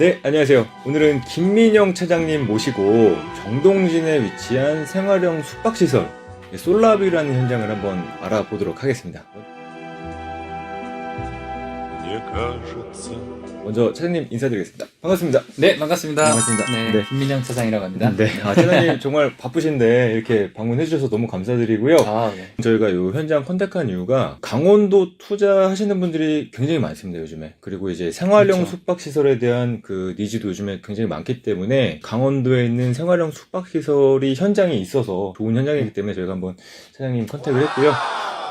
네, 안녕하세요. 오늘은 김민영 차장님 모시고 정동진에 위치한 생활형 숙박시설 솔라비라는 현장을 한번 알아보도록 하겠습니다. 먼저 차장님 인사드리겠습니다. 반갑습니다. 네, 반갑습니다. 반갑습니다. 네, 네. 김민영 차장이라고 합니다. 네. 네. 아, 차장님 정말 바쁘신데 이렇게 방문해 주셔서 너무 감사드리고요. 아, 네. 저희가 요 현장 컨택한 이유가 강원도 투자하시는 분들이 굉장히 많습니다, 요즘에. 그리고 이제 생활형 그렇죠. 숙박 시설에 대한 그 니즈도 요즘에 굉장히 많기 때문에 강원도에 있는 생활형 숙박 시설이 현장에 있어서 좋은 현장이기 때문에 저희가 한번 차장님 컨택을 했고요.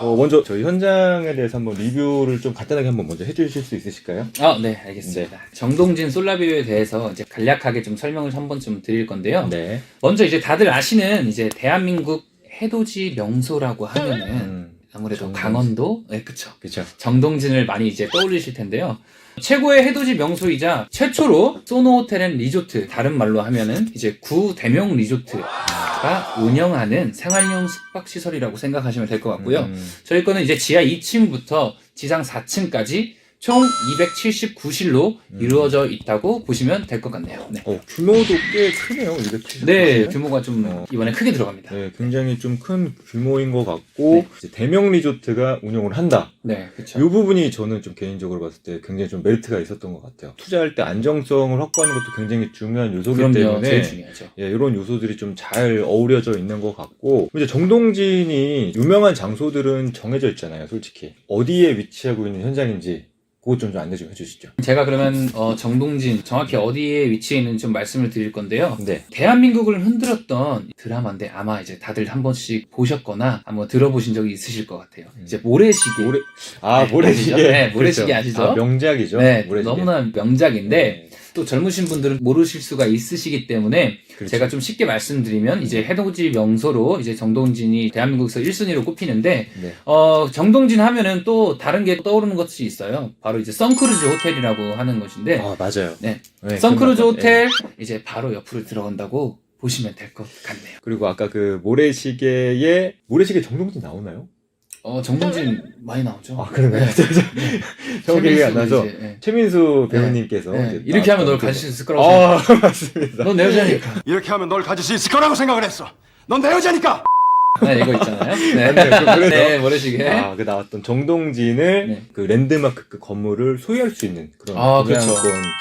어, 먼저 저희 현장에 대해서 한번 리뷰를 좀 간단하게 한번 먼저 해주실 수 있으실까요? 아, 네, 알겠습니다. 정동진 솔라뷰에 대해서 이제 간략하게 좀 설명을 한 번쯤 드릴 건데요. 네. 먼저 이제 다들 아시는 이제 대한민국 해돋이 명소라고 하면은 음, 아무래도 정동진. 강원도, 네, 그쵸. 그쵸. 정동진을 많이 이제 떠올리실 텐데요. 최고의 해돋이 명소이자 최초로 소노 호텔 앤 리조트, 다른 말로 하면은 이제 구 대명 리조트가 운영하는 생활용 숙박 시설이라고 생각하시면 될 것 같고요. 음, 저희 거는 이제 지하 2층부터 지상 4층까지 총 279실로 음. 이루어져 있다고 보시면 될 것 같네요. 네. 어, 규모도 꽤 크네요. 270. 네, 규모가 좀 어. 이번에 크게 들어갑니다. 네, 굉장히 좀 큰 규모인 것 같고 이제 대명 리조트가 운영을 한다. 네, 그렇죠. 이 부분이 저는 좀 개인적으로 봤을 때 굉장히 좀 메리트가 있었던 것 같아요. 투자할 때 안정성을 확보하는 것도 굉장히 중요한 요소이기 그럼요, 때문에 제일 중요하죠. 예, 이런 요소들이 좀 잘 어우러져 있는 것 같고 이제 정동진이 유명한 장소들은 정해져 있잖아요, 솔직히 어디에 위치하고 있는 현장인지 그것 좀, 좀 안내 좀 해주시죠. 제가 그러면 어, 정동진 정확히 어디에 위치해 있는지 좀 말씀을 드릴 건데요. 네, 대한민국을 흔들었던 드라마인데 아마 이제 다들 한 번씩 보셨거나 한번 들어보신 적이 있으실 것 같아요. 음. 이제 모래시계. 모래 아 네, 모래시계? 네, 모래시계 그렇죠. 아시죠? 아, 명작이죠. 네, 모래시계. 너무나 명작인데 네, 또 젊으신 분들은 모르실 수가 있으시기 때문에 그렇죠. 제가 좀 쉽게 말씀드리면 이제 해돋이 명소로 이제 정동진이 대한민국에서 1순위로 꼽히는데 네. 어 정동진 하면은 또 다른 게 떠오르는 것이 있어요. 바로 이제 선크루즈 호텔이라고 하는 것인데 아 맞아요. 네. 네, 선크루즈 그 호텔 이제 바로 옆으로 들어간다고 보시면 될 것 같네요. 그리고 아까 그 모래시계에 모래시계 정동진 나오나요? 어 정동진 많이 나오죠. 아 그런가요? 네. 정확히 기억이 안 이제, 네. 최민수 배우님께서 네. 이제 이렇게 하면 널 나왔던 가질 수 그- 있을 거라고 생각. 아 맞습니다. 넌 내 여자니까. 이렇게 하면 널 가질 수 있을 거라고 생각을 했어. 넌 내 여자니까. 네 이거 있잖아요. 네. 그- 그래서 네 모래시계. 아, 그 나왔던 정동진을 네. 그 랜드마크 그 건물을 소유할 수 있는 그런 아, 그렇죠.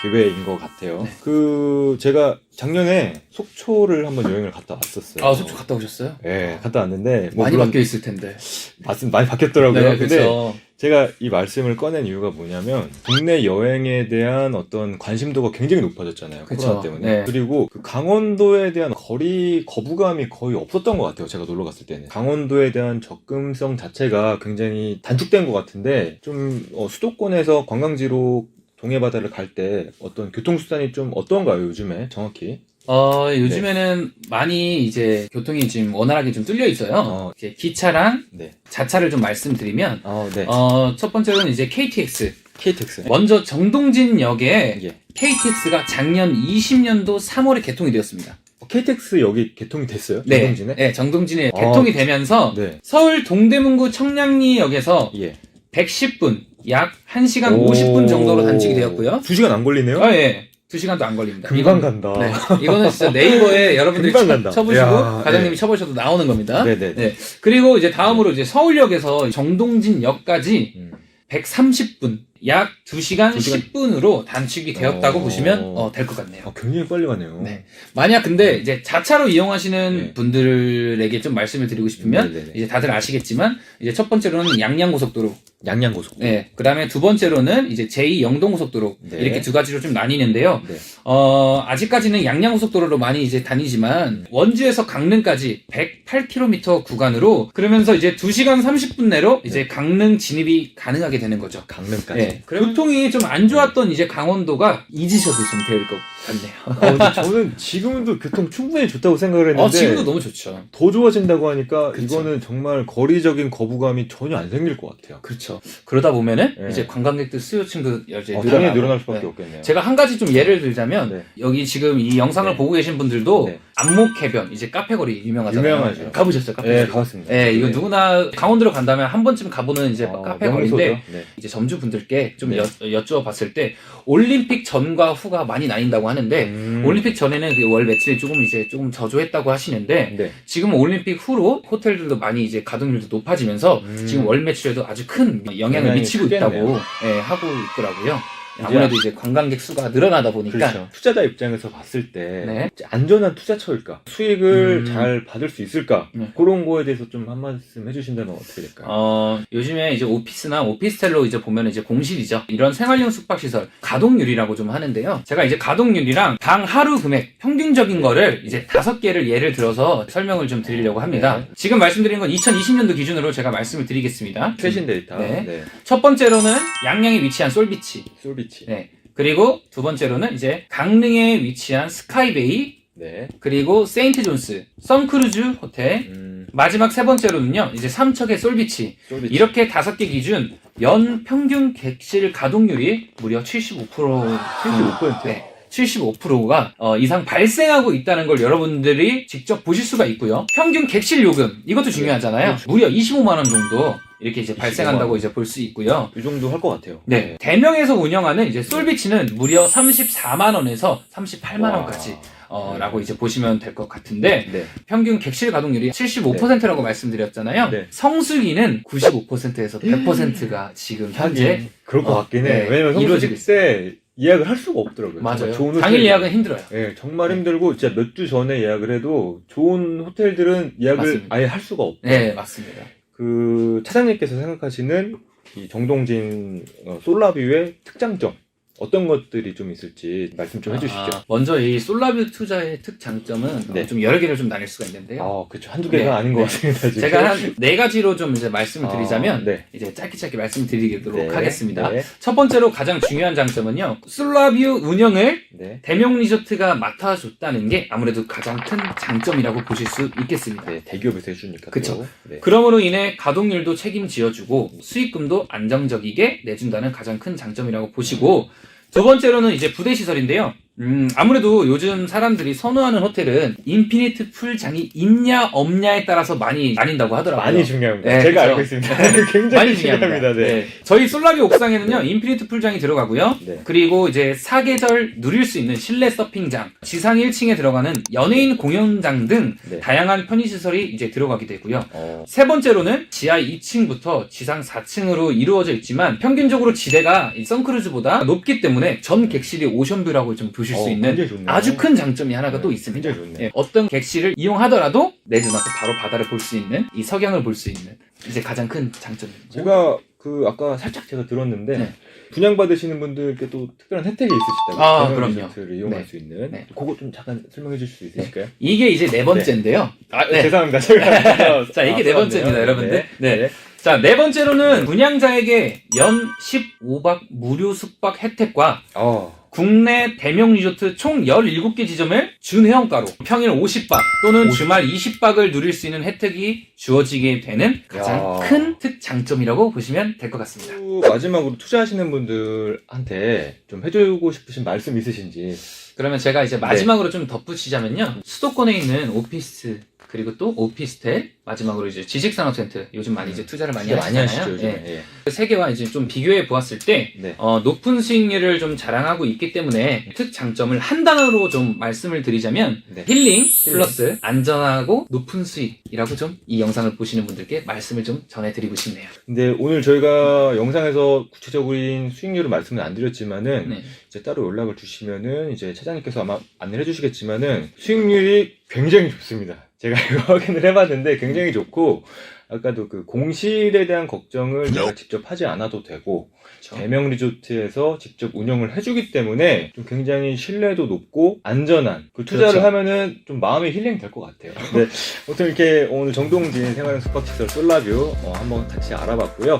기회인 것 같아요. 네. 그 제가 작년에 속초를 한번 여행을 갔다 왔었어요. 아 속초 갔다 오셨어요? 네, 갔다 왔는데 뭐 많이 물론 바뀌어 있을 텐데. 말씀 많이 바뀌었더라고요. 네, 근데. 제가 이 말씀을 꺼낸 이유가 뭐냐면 국내 여행에 대한 어떤 관심도가 굉장히 높아졌잖아요. 그쵸. 코로나 때문에. 네. 그리고 그 강원도에 대한 거리 거부감이 거의 없었던 것 같아요. 제가 놀러 갔을 때는. 강원도에 대한 접근성 자체가 굉장히 단축된 것 같은데 좀 어, 수도권에서 관광지로 동해 바다를 갈 때 어떤 교통수단이 좀 어떤가요, 요즘에 정확히? 어 요즘에는 많이 이제 교통이 지금 원활하게 좀 뚫려 있어요. 어. 이제 기차랑 네. 자차를 좀 말씀드리면 아, 네. 어 첫 번째로는 이제 KTX. KTX. 먼저 정동진역에 예. KTX가 작년 20년도 3월에 개통이 되었습니다. 어, KTX 여기 개통이 됐어요? 네, 정동진에? 네, 정동진에 아, 개통이 되면서 네. 서울 동대문구 청량리역에서 예. 110분, 약 1시간 오. 50분 정도로 단축이 되었고요. 두 시간 안 걸리네요? 아, 예. 2시간도 안 걸립니다. 금방 이건- 간다. 네. 이거는 진짜 네이버에 여러분들이 금방 쳐, 간다. 쳐보시고 야, 과장님이 네. 쳐보셔도 나오는 겁니다. 네네. 네. 그리고 이제 다음으로 이제 서울역에서 정동진역까지 음. 130분, 약 2시간, 두 시간. 10분으로 단축이 되었다고 어. 보시면 어, 될것 같네요. 아, 굉장히 빨리 가네요. 네. 만약 근데 이제 자차로 이용하시는 네. 분들에게 좀 말씀을 드리고 싶으면 네네네. 이제 다들 아시겠지만 이제 첫 번째로는 양양 고속도로, 양양고속. 네. 그 다음에 두 번째로는 이제 제2 영동고속도로 네. 이렇게 두 가지로 좀 나뉘는데요. 네. 어, 아직까지는 양양고속도로로 많이 이제 다니지만 음. 원주에서 강릉까지 108km 구간으로 그러면서 이제 2시간 30분 내로 네. 이제 강릉 진입이 가능하게 되는 거죠. 강릉까지. 네. 교통이 좀 안 좋았던 이제 강원도가 잊으셔도 좀 될 것 같네요. 어, 저는 지금도 교통 충분히 좋다고 생각을 했는데 어, 지금도 너무 좋죠. 더 좋아진다고 하니까 그쵸. 이거는 정말 거리적인 거부감이 전혀 안 생길 것 같아요. 그렇죠. 그러다 보면은 네. 이제 관광객들 수요층도 이제 어, 늘어나고. 늘어날 수밖에 네. 없겠네요. 제가 한 가지 좀 예를 들자면 네. 여기 지금 이 영상을 네. 보고 계신 분들도 네. 안목해변 이제 카페거리 유명하잖아요. 유명하죠. 가보셨어요? 카페거리? 네, 가봤습니다. 네, 이거 네. 누구나 강원도로 간다면 한 번쯤 가보는 이제 어, 카페거리인데 명소죠. 네. 이제 점주 분들께 좀 네. 여, 여쭈어 봤을 때 올림픽 전과 후가 많이 나뉜다고 하는데 음. 올림픽 전에는 그 월 매출이 조금 이제 조금 저조했다고 하시는데 네. 지금 올림픽 후로 호텔들도 많이 이제 가동률도 높아지면서 음. 지금 월 매출에도 아주 큰 영향을 미치고 크겠네요. 있다고 예, 하고 있더라고요. 아무래도 이제 관광객 수가 늘어나다 보니까 그렇죠. 투자자 입장에서 봤을 때 네. 안전한 투자처일까? 수익을 음. 잘 받을 수 있을까? 네. 그런 거에 대해서 좀 한 말씀 해주신다면 어떻게 될까요? 어, 요즘에 이제 오피스나 오피스텔로 이제 보면 이제 공실이죠. 이런 생활용 숙박시설 가동률이라고 좀 하는데요. 제가 이제 가동률이랑 당 하루 금액 평균적인 거를 이제 다섯 개를 예를 들어서 설명을 좀 드리려고 합니다. 네. 지금 말씀드린 건 2020년도 기준으로 제가 말씀을 드리겠습니다. 최신 데이터. 네. 네. 첫 번째로는 양양에 위치한 솔비치. 솔비치. 네. 그리고 두 번째로는 이제 강릉에 위치한 스카이베이. 네. 그리고 세인트 존스, 썬크루즈 호텔. 음, 마지막 세 번째로는요, 이제 삼척의 솔비치. 솔비치. 이렇게 다섯 개 기준 연 평균 객실 가동률이 무려 75% 75%. 네. 75%가 어, 이상 발생하고 있다는 걸 여러분들이 직접 보실 수가 있고요. 평균 객실 요금 이것도 중요하잖아요. 그렇죠. 무려 25만 원 정도 이렇게 이제 발생한다고 25만 원. 이제 볼 수 있고요. 이 정도 할 것 같아요. 네. 대명에서 운영하는 이제 솔비치는 무려 34만 원에서 38만 원까지 어, 라고 이제 보시면 될 것 같은데 네. 평균 객실 가동률이 75%라고 말씀드렸잖아요. 네. 성수기는 95%에서 100%가 지금 현재 그럴 것 어, 같긴 해. 네. 왜냐면 이루어지고 성수기 때 예약을 할 수가 없더라고요. 맞아요. 좋은 당일 호텔- 예약은 힘들어요. 예, 정말 힘들고 진짜 몇 주 전에 예약을 해도 좋은 호텔들은 예약을 맞습니다. 아예 할 수가 없고 네, 맞습니다. 그 차장님께서 생각하시는 이 정동진 어, 솔라뷰의 특장점 어떤 것들이 좀 있을지 말씀 좀 해주시죠. 아, 먼저 이 솔라뷰 투자의 특장점은 네. 어, 좀 여러 개를 좀 나눌 수가 있는데요. 아, 그렇죠. 한두 개가 네, 아닌 것 네. 같습니다. 지금. 제가 한 네 가지로 좀 이제 말씀을 드리자면 아, 네. 이제 짧게 짧게 말씀드리도록 네, 하겠습니다. 네, 첫 번째로 가장 중요한 장점은요. 솔라뷰 운영을 네. 대명 리조트가 맡아줬다는 게 아무래도 가장 큰 장점이라고 보실 수 있겠습니다. 네, 대기업에서 해주니까. 또. 네. 그러므로 인해 가동률도 책임지어주고 수익금도 안정적이게 내준다는 가장 큰 장점이라고 보시고 두 번째로는 이제 부대 시설인데요. 음, 아무래도 요즘 사람들이 선호하는 호텔은 인피니트 풀장이 있냐 없냐에 따라서 많이 나뉜다고 하더라고요. 많이 중요합니다. 네, 제가 그쵸. 알고 있습니다. 굉장히 많이 중요합니다. 중요합니다. 네. 네. 저희 솔라비 옥상에는요, 인피니트 풀장이 들어가고요. 네. 그리고 이제 사계절 누릴 수 있는 실내 서핑장, 지상 1층에 들어가는 연예인 공연장 등 네. 다양한 편의 시설이 이제 들어가게 되고요. 어, 세 번째로는 지하 2층부터 지상 4층으로 이루어져 있지만 평균적으로 지대가 이 선크루즈보다 높기 때문에 전 객실이 오션뷰라고 좀 보 실수 어, 있는 굉장히 좋네요. 아주 큰 장점이 하나가 네, 또 있습니다. 굉장히. 예, 어떤 객실을 이용하더라도 내 눈앞에 바로 바다를 볼 수 있는 이 석양을 볼 수 있는 이제 가장 큰 장점입니다. 제가 그 아까 살짝 제가 들었는데 네. 분양 받으시는 분들께 또 특별한 혜택이 있으시다고 아, 그럼요. 리조트를 이용할 네. 수 있는 네. 그거 좀 잠깐 설명해 주실 수 있으실까요? 이게 이제 네 번째인데요. 아 네. 죄송합니다 제가 자, 이게 네 번째입니다, 여러분들. 네. 네. 자, 네 번째로는 분양자에게 연 15박 무료 숙박 혜택과 어, 국내 대명 리조트 총 17개 지점을 준회원가로 평일 50박 또는 50. 주말 20박을 누릴 수 있는 혜택이 주어지게 되는 가장 야. 큰 특장점이라고 보시면 될 것 같습니다. 또 마지막으로 투자하시는 분들한테 좀 해주고 싶으신 말씀 있으신지 그러면 제가 이제 마지막으로 좀 덧붙이자면요. 수도권에 있는 오피스 그리고 또 오피스텔 마지막으로 이제 지식산업센터 요즘 많이 이제 투자를 많이 진짜 많이 하시잖아요. 하시죠 요즘에 예. 예. 그세 개와 이제 좀 비교해 보았을 때 네. 어, 높은 수익률을 좀 자랑하고 있기 때문에 특장점을 한 단어로 좀 말씀을 드리자면 네. 힐링 플러스 안전하고 높은 수익이라고 좀 이 영상을 보시는 분들께 말씀을 좀 전해드리고 싶네요. 근데 오늘 저희가 영상에서 구체적인 수익률을 말씀을 안 드렸지만은 네. 이제 따로 연락을 주시면은 이제 차장님께서 아마 안내를 해주시겠지만은 수익률이 굉장히 좋습니다. 제가 이거 확인을 해봤는데 굉장히 좋고 아까도 그 공실에 대한 걱정을 제가 직접 하지 않아도 되고 그렇죠. 대명 리조트에서 직접 운영을 해주기 때문에 좀 굉장히 신뢰도 높고 안전한 그 투자를 그렇죠. 하면은 좀 마음이 힐링 될 것 같아요. 네, 아무튼 이렇게 오늘 정동진 생활형 숙박시설 솔라뷰 어, 한번 같이 알아봤고요.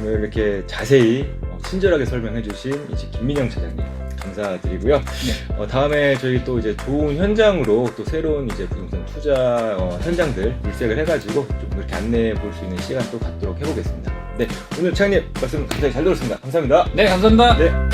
오늘 이렇게 자세히 어, 친절하게 설명해주신 이제 김민영 차장님 감사드리고요. 네. 어, 다음에 저희 또 이제 좋은 현장으로 또 새로운 이제 부동산 투자 어, 현장들 물색을 해가지고 좀 이렇게 안내해 볼 수 있는 시간 또 갖도록 해보겠습니다. 네, 오늘 차장님 말씀 감사히 잘 들었습니다. 감사합니다. 네, 감사합니다. 네.